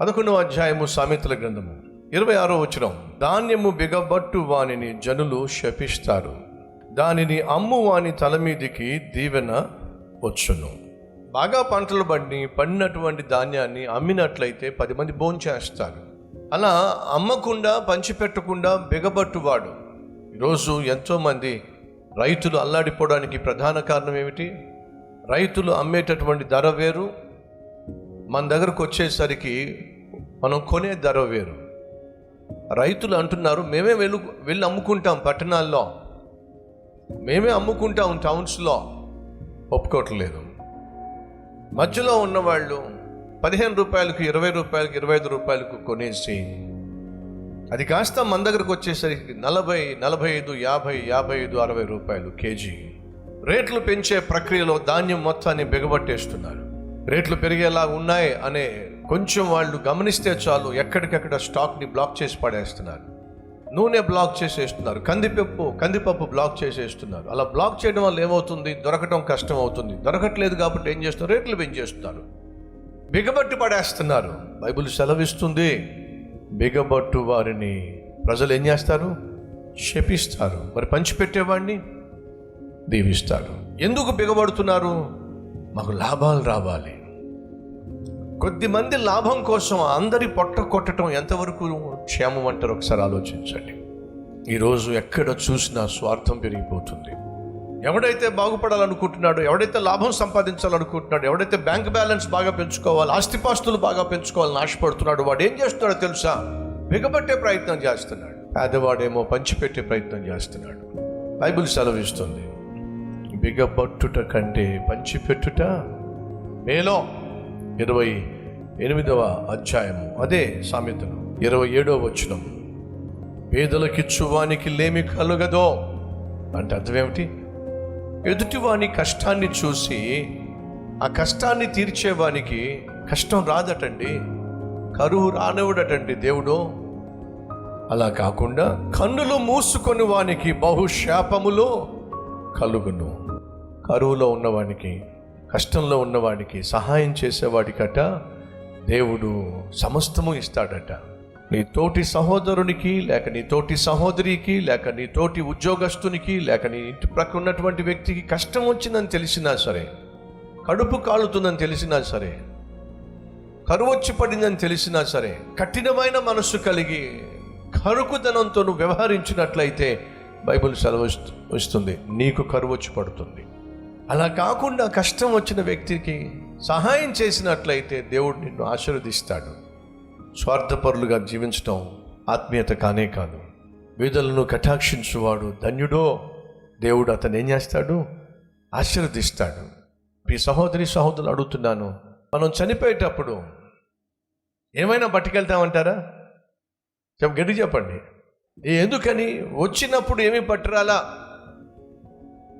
పదకొండవ అధ్యాయము సామెతల గ్రంథము. ఇరవై ఆరో వచనం. ధాన్యము బిగబట్టు వానిని జనులు శపిస్తారు. దానిని అమ్ము వాని తల మీదికి దీవెన వచ్చును. బాగా పంటలు పండి పండినటువంటి ధాన్యాన్ని అమ్మినట్లయితే పది మంది భోంచేస్తారు అలా అమ్మకుండా పంచిపెట్టకుండా బిగబట్టువాడు ఈరోజు ఎంతోమంది రైతులు అల్లాడిపోవడానికి ప్రధాన కారణం ఏమిటి? రైతులు అమ్మేటటువంటి ధర వేరు మన దగ్గరకు వచ్చేసరికి మనం కొనే ధర వేరు. రైతులు అంటున్నారు మేమే వెళ్ళు వెళ్ళి అమ్ముకుంటాం పట్టణాల్లో. మేమే అమ్ముకుంటాం టౌన్స్లో. ఒప్పుకోవట్లేదు. మధ్యలో ఉన్నవాళ్ళు పదిహేను రూపాయలకు ఇరవై రూపాయలకు ఇరవై ఐదు రూపాయలకు కొనేసి అది కాస్త మన దగ్గరకు వచ్చేసరికి నలభై నలభై ఐదు యాభై యాభై ఐదు అరవై రూపాయలు కేజీ. రేట్లు పెంచే ప్రక్రియలో ధాన్యం మొత్తాన్ని బిగబట్టేస్తున్నారు. రేట్లు పెరిగేలా ఉన్నాయి అనే కొంచెం వాళ్ళు గమనిస్తే చాలు ఎక్కడికక్కడ స్టాక్ని బ్లాక్ చేసి పడేస్తున్నారు. నూనె బ్లాక్ చేసేస్తున్నారు. కందిపప్పు కందిపప్పు బ్లాక్ చేసేస్తున్నారు. అలా బ్లాక్ చేయడం వల్ల ఏమవుతుంది? దొరకటం కష్టం అవుతుంది దొరకట్లేదు కాబట్టి ఏం చేస్తున్నారు? రేట్లు పెంచేస్తున్నారు. బిగబట్టి పడేస్తున్నారు. బైబిల్ సెలవిస్తుంది. బిగబట్టు వారిని ప్రజలు ఏం చేస్తారు? శపిస్తారు. మరి పంచిపెట్టేవాడిని దీవిస్తారు. ఎందుకు బిగబడుతున్నారు? మాకు లాభాలు రావాలి. కొద్దిమంది లాభం కోసం అందరి పొట్ట కొట్టడం ఎంతవరకు క్షేమం అంటారు? ఒకసారి ఆలోచించండి. ఈరోజు ఎక్కడ చూసినా స్వార్థం పెరిగిపోతుంది. ఎవడైతే బాగుపడాలనుకుంటున్నాడో ఎవడైతే లాభం సంపాదించాలనుకుంటున్నాడో ఎవడైతే బ్యాంక్ బ్యాలెన్స్ బాగా పెంచుకోవాలి ఆస్తిపాస్తులు బాగా పెంచుకోవాలని ఆశపడుతున్నాడు వాడు ఏం చేస్తున్నాడో తెలుసా? బిగబట్టే ప్రయత్నం చేస్తున్నాడు. పేదవాడేమో పంచిపెట్టే ప్రయత్నం చేస్తున్నాడు. బైబిల్ సెలవిస్తుంది. బిగబట్టుట కంటే పంచిపెట్టుట? మేలో ఇరవై ఎనిమిదవ అధ్యాయము. అదే సామెతలు. ఇరవై ఏడవ వచనం. పేదలకిచ్చువానికి లేమి కలుగదో? అంటే అర్థమేమిటి? ఎదుటివాని కష్టాన్ని చూసి ఆ కష్టాన్ని తీర్చేవానికి కష్టం రాదటండి కరువు రానివ్వడటండి దేవుడు. అలా కాకుండా కన్నులు మూసుకొని వానికి బహుశాపములు కలుగును. కరువులో ఉన్నవానికి కష్టంలో ఉన్నవాడికి సహాయం చేసేవాడికట దేవుడు సమస్తము ఇస్తాడట. నీ తోటి సహోదరునికి లేక నీ తోటి సహోదరికి లేక నీ తోటి ఉద్యోగస్తునికి లేక నీ ఇంటి ప్రక్క ఉన్నటువంటి వ్యక్తికి కష్టం వచ్చిందని తెలిసినా సరే కడుపు కాలుతుందని తెలిసినా సరే కరువు వచ్చి పడిందని తెలిసినా సరే కఠినమైన మనస్సు కలిగి కరుకుదనంతో నువ్వు వ్యవహరించినట్లయితే బైబిల్ సెలవు వస్తుంది నీకు కరువు వచ్చి పడుతుంది. అలా కాకుండా కష్టం వచ్చిన వ్యక్తికి సహాయం చేసినట్లయితే దేవుడు నిన్ను ఆశీర్వదిస్తాడు. స్వార్థపరులుగా జీవించడం ఆత్మీయత కానే కాదు. వీధులను కటాక్షించువాడు ధన్యుడో దేవుడు అతను ఏం చేస్తాడు? ఆశీర్వదిస్తాడు. మీ సహోదరి సహోదరులు అడుగుతున్నాను మనం చనిపోయేటప్పుడు ఏమైనా పట్టుకెళ్తామంటారా? చెప్ప గడి చెప్పండి. ఎందుకని? వచ్చినప్పుడు ఏమి పట్టురాలా?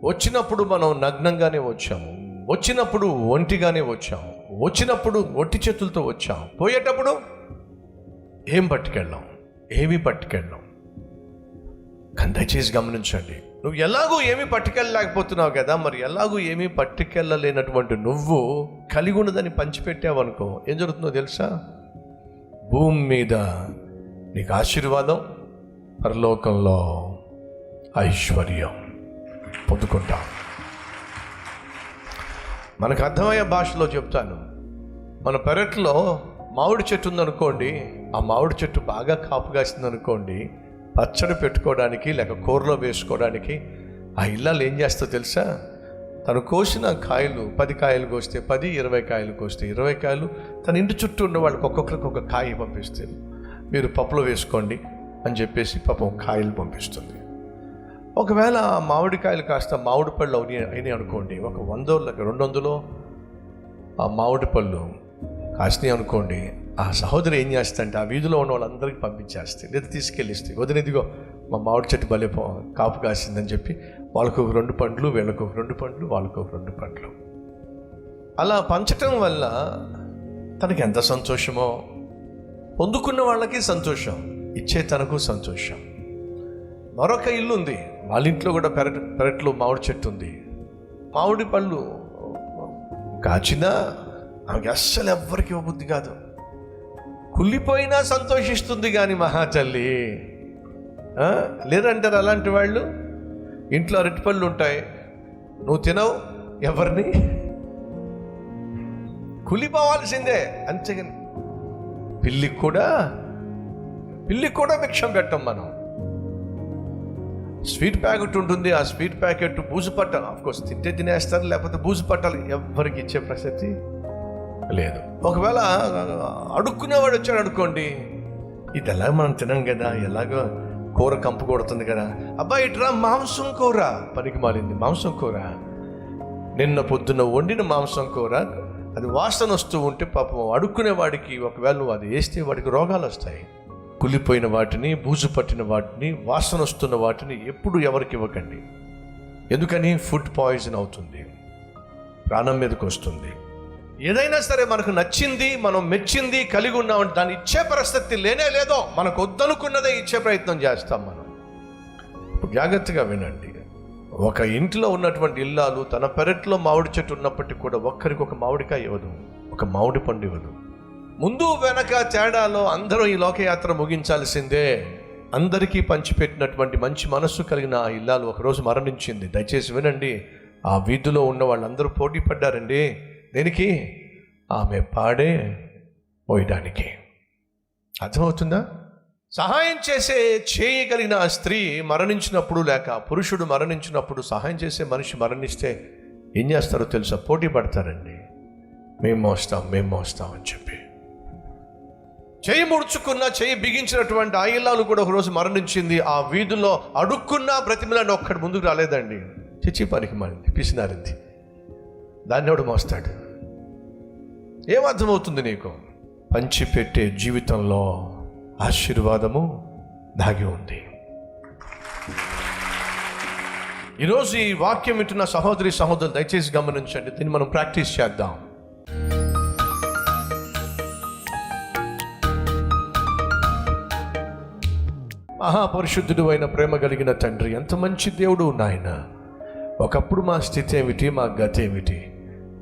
వచ్చినప్పుడు మనం నగ్నంగానే వచ్చాము. వచ్చినప్పుడు ఒంటిగానే వచ్చాము. వచ్చినప్పుడు ఒట్టి చేతులతో వచ్చాము. పోయేటప్పుడు ఏం పట్టుకెళ్ళాం? ఏమి పట్టుకెళ్ళాం? కానీ దయచేసి గమనించండి. నువ్వు ఎలాగూ ఏమీ పట్టుకెళ్ళలేకపోతున్నావు కదా మరి ఎలాగూ ఏమీ పట్టుకెళ్ళలేనటువంటి నువ్వు కలిగి ఉన్నదని పంచిపెట్టావు అనుకో ఏం జరుగుతుందో తెలుసా? భూమి మీద నీకు ఆశీర్వాదం పరలోకంలో ఐశ్వర్యం. పొందుకుంటాం. మనకు అర్థమయ్యే భాషలో చెప్తాను. మన పెరట్లో మామిడి చెట్టు ఉందనుకోండి ఆ మామిడి చెట్టు బాగా కాపు కాసిందనుకోండి పచ్చడి పెట్టుకోవడానికి లేక కూరలో వేసుకోవడానికి ఆ ఇల్లాలు ఏం చేస్తో తెలుసా? తను కోసిన కాయలు పది కాయలు కోస్తే పది ఇరవై కాయలు కోస్తే ఇరవై కాయలు తన ఇంటి చుట్టూ ఉన్న వాళ్ళకి ఒక్కొక్కరికి ఒక కాయ పంపిస్తుంది. మీరు పప్పులో వేసుకోండి అని చెప్పేసి పాపం కాయలు పంపిస్తుంది. ఒకవేళ మామిడికాయలు కాస్త మామిడి పళ్ళు అవుని అయినాయి అనుకోండి ఒక వందో రెండు వందలో ఆ మామిడి పళ్ళు కాసినాయి అనుకోండి ఆ సహోదరి ఏం చేస్తుంటే ఆ వీధిలో ఉన్న వాళ్ళందరికీ పంపించేస్తే లేదా తీసుకెళ్ళిస్తే వదిన ఇదిగో మా మామిడి చెట్టు భలే కాపు కాసిందని చెప్పి వాళ్ళకు ఒక రెండు పండ్లు వీళ్ళకు ఒక రెండు పండ్లు వాళ్ళకు ఒక రెండు పండ్లు. అలా పంచటం వల్ల తనకి ఎంత సంతోషమో పొందుకున్న వాళ్ళకి సంతోషం ఇచ్చే తనకు సంతోషం. మరొక ఇల్లు ఉంది. వాళ్ళ ఇంట్లో కూడా పెరట్ పెరట్లో మామిడి చెట్టు ఉంది. మామిడి పళ్ళు కాచినా ఆమెకి అస్సలు ఎవ్వరికి ఇవ్వబుద్ధి కాదు. కుళ్ళిపోయినా సంతోషిస్తుంది కానీ మహాచల్లి లేదంటారు లేరంటారు అలాంటి వాళ్ళు? ఇంట్లో అరటిపళ్ళు ఉంటాయి. నువ్వు తినవు ఎవరిని? కుళ్ళిపోవాల్సిందే. అంతేగాని పిల్లికి కూడా పిల్లికి కూడా భిక్షం పెట్టం మనం. స్వీట్ ప్యాకెట్ ఉంటుంది ఆ స్వీట్ ప్యాకెట్ బూజు పట్టాలి కోర్స్ తింటే తినేస్తారు లేకపోతే బూజు పట్టాలి ఎవరికి ఇచ్చే ప్రసక్తి లేదు. ఒకవేళ అడుక్కునేవాడు వచ్చాడు అనుకోండి ఇది ఎలా మనం తినం కదా ఎలాగో కూర కంపు కొడుతుంది కదా. అబ్బాయి ఇట్రా మాంసం కూర పనికి మాలింది మాంసం కూర. నిన్న పొద్దున్న వండిన మాంసం కూర అది వాసన వస్తూ ఉంటే పాపం అడుక్కునే వాడికి ఒకవేళ నువ్వు అది వేస్తే వాడికి రోగాలు వస్తాయి. కులిపోయిన వాటిని బూజు పట్టిన వాటిని వాసన వస్తున్న వాటిని ఎప్పుడు ఎవరికి ఇవ్వకండి. ఎందుకని? ఫుడ్ పాయిజన్ అవుతుంది. ప్రాణం మీదకి వస్తుంది. ఏదైనా సరే మనకు నచ్చింది మనం మెచ్చింది కలిగి ఉన్నామంటే దాన్ని ఇచ్చే పరిస్థితి లేనే లేదో మనకు వద్దనుకున్నదే ఇచ్చే ప్రయత్నం చేస్తాం మనం. జాగ్రత్తగా వినండి. ఒక ఇంట్లో ఉన్నటువంటి ఇల్లాలు తన పెరట్లో మామిడి చెట్టు ఉన్నప్పటికీ కూడా ఒక్కరికి ఒక మామిడికాయ ఇవ్వదు. ఒక మామిడి పండు ఇవ్వదు. ముందు వెనక తేడాలో అందరూ ఈ లోకయాత్ర ముగించాల్సిందే. అందరికీ పంచిపెట్టినటువంటి మంచి మనస్సు కలిగిన ఆ ఇల్లాలు ఒకరోజు మరణించింది. దయచేసి వినండి ఆ వీధిలో ఉన్న వాళ్ళందరూ పోటీ పడ్డారండి. దేనికి? ఆమె పాడే పోయడానికి. అర్థమవుతుందా? సహాయం చేసే చేయగలిగిన ఆ స్త్రీ మరణించినప్పుడు లేక పురుషుడు మరణించినప్పుడు సహాయం చేసే మనిషి మరణిస్తే ఏం చేస్తారో తెలుసా? పోటీ పడతారండి. మేము మోస్తాం మేము మోస్తాం అని చెప్పి. చేయి ముడుచుకున్న చేయి బిగించినటువంటి ఆయిల్లాలు కూడా ఒకరోజు మరణించింది. ఆ వీధుల్లో అడుక్కున్న బ్రతిమలని ఒక్కడి ముందుకు రాలేదండి. చిచ్చి పనికి మారింది పిసినారింది. దాన్ని ఎవడు మోస్తాడు? ఏమర్థమవుతుంది నీకు? పంచిపెట్టే జీవితంలో ఆశీర్వాదము దాగి ఉంది. ఈరోజు ఈ వాక్యం వింటున్న సహోదరి సహోదరులు దయచేసి గమనించండి. దీన్ని మనం ప్రాక్టీస్ చేద్దాం. మహాపరిశుద్ధుడు అయిన ప్రేమ కలిగిన తండ్రి ఎంత మంచి దేవుడు నాయన. ఒకప్పుడు మా స్థితి ఏమిటి మా గతి ఏమిటి?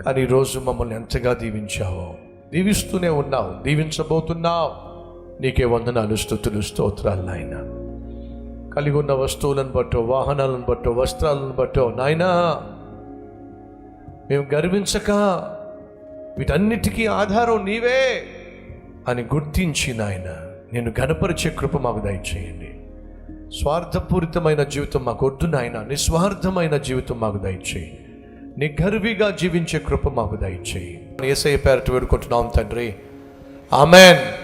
కానీ ఈరోజు మమ్మల్ని ఎంతగా దీవించావో. దీవిస్తూనే ఉన్నావు దీవించబోతున్నావు. నీకే వందనాలు స్థుతులు స్తోత్రాలు నాయన. కలిగి ఉన్న వస్తువులను బట్టో వాహనాలను బట్టో వస్త్రాలను బట్టో నాయనా మేము గర్వించక వీటన్నిటికీ ఆధారం నీవే అని గుర్తించి నాయన. నేను గణపరిచే కృప మాకు దయచేయండి. స్వార్థపూరితమైన జీవితం మాకు వద్దు నాయన నిస్వార్థమైన జీవితం మాకు దయచేయి నిగర్విగా జీవించే కృప మాకు దయచేయి ఏసఐ పేరట వేడుకుంటున్నాం తండ్రి. ఆమెన్.